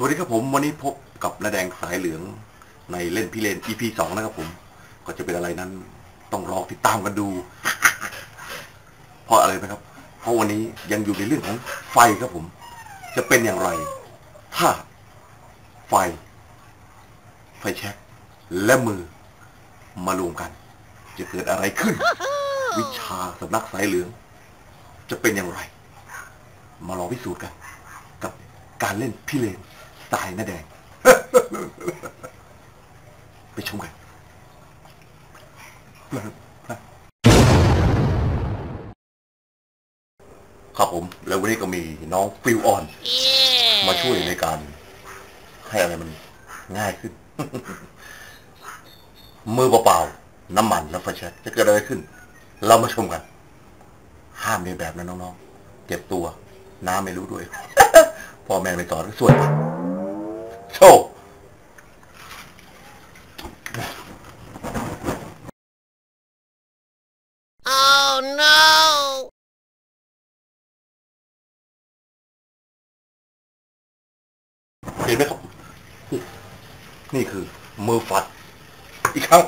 สวัสดีครับผม วันนี้พบกับนาแดงสายเหลืองในเล่นพี่เลน EP สองนะครับผม ก็จะเป็นอะไรนั้น ต้องรอติดตามกันดู เพราะอะไรไหมครับ เพราะวันนี้ยังอยู่ในเรื่องของไฟครับผม จะเป็นอย่างไร ถ้า ไฟ ไฟแช็กและมือ มารวมกัน จะเกิดอะไรขึ้น วิชาสำนักสายเหลือง จะเป็นอย่างไร มาลองพิสูจน์กัน กับการเล่นพี่เลน ตล์หน้าแดง ไปชมกันครับผม แล้ววันนี้ก็มีน้องฟิวออน มาช่วยในการให้อะไรมันง่ายขึ้น มือเปล่าๆน้ำมันและไฟแช็กจะเกิดอะไรขึ้น เรามาชมกัน ห้ามเรียนแบบนะน้องๆ เจ็บตัว น้าไม่รู้ด้วย พ่อแม่ไม่สอนก็ส่วน โชว์ Oh no! เห็นไหมครับนี่คือมือฝัด อีกครั้ง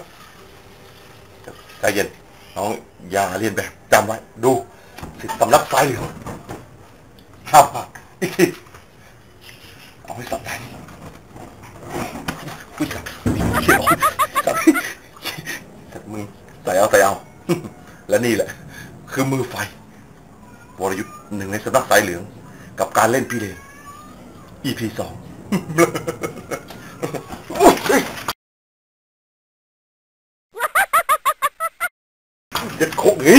ใจเย็นน้องอย่าเรียนแบบจำไว้ ดูสิตำรับไฟเหลืองห้ามพลาดอีกที ยตกใจอุ้ยจับเขียวจับมือใส่เอาใส่เอาและนี่แหละ คือมือไฟวรยุทธ์หนึ่งในสนักสายเหลือง กับการเล่นพี่เลน EP สองเด็ดโคกเฮ้